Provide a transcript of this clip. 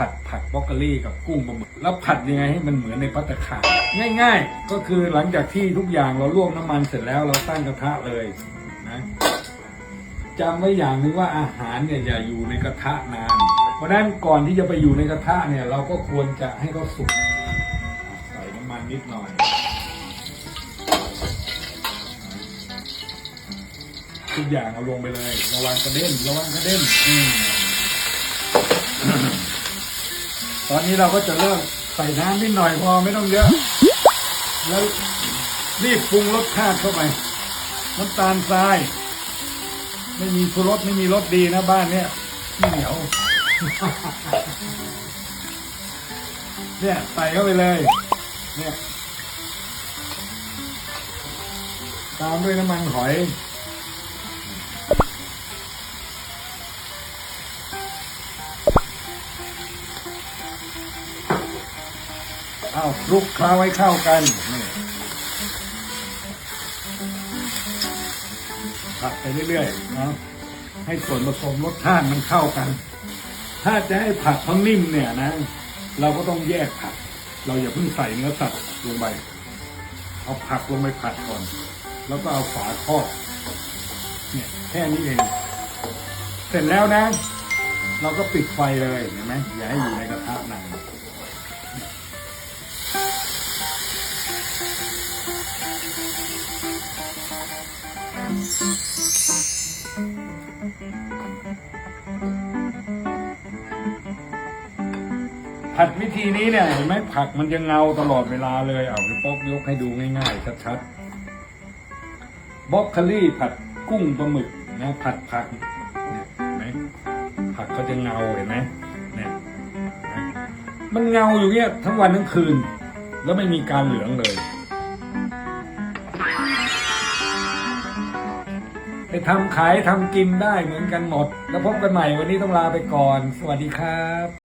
ผัดผักบรอกโคลีกับกุ้งปลาหมึกแล้วผัดยังไงให้มันเหมือนในพัตตาคารง่าย ๆ ก็คือหลังจากที่ทุกอย่างเราลวกน้ำมันเสร็จแล้วเราตั้งกระทะเลยนะจำไว้อย่างหนึ่งว่าอาหารเนี่ยอย่าอยู่ในกระทะนาน เพราะฉะนั้นก่อนที่จะไปอยู่ในกระทะเนี่ย เราก็ควรจะให้เขาสุกใส่น้ำมันนิดหน่อย ทุกอย่างเอาลงไปเลย ระวังกระเด็นระวังกระเด็นอืม ตอนนี้เราก็จะเริ่มใส่น้ำนิดหน่อยพอไม่ต้องเยอะ แล้วรีบปรุงรสชาติเข้าไปน้ำตาลทราย ไม่มีชูรสไม่มีรสดีนะบ้านเนี้ยขี้เหนียว เนี่ยใส่เข้าไปเลย เนี่ยตามด้วยน้ำมันหอย เอาคลุกเคล้าให้เข้ากันนี่ผัดไปเรื่อยๆนะให้ส่วนผสมรสชาติมันเข้ากัน ถ้าจะให้ผัดทั้งนิ่มเนี่ยนะ เราก็ต้องแยกผัดเราอย่าเพิ่งใส่เนื้อสัตว์ลงไป เอาผักลงไปผัดก่อน แล้วก็เอาฝาครอบเนี่ยแค่นี้เอง เสร็จแล้วนะ เราก็ปิดไฟเลยเห็นไหมอย่าให้อยู่ในกระทะนานผัดวิธีนี้เนี่ยเห็นไหมผักมันจะเงาตลอดเวลาเลยเอาไปป๊อกยกให้ดูง่ายๆชัดๆบล็อกคลี่ผัดกุ้งปลาหมึกนะผัดผัก ผักเขาจะเงาเห็นไหมเนี่ยมันเงาอยู่เนี่ยทั้งวันทั้งคืน แล้วไม่มีการเหลืองเลยไปทำขายทำกินได้เหมือนกันหมด แล้วพบกันใหม่วันนี้ต้องลาไปก่อน สวัสดีครับ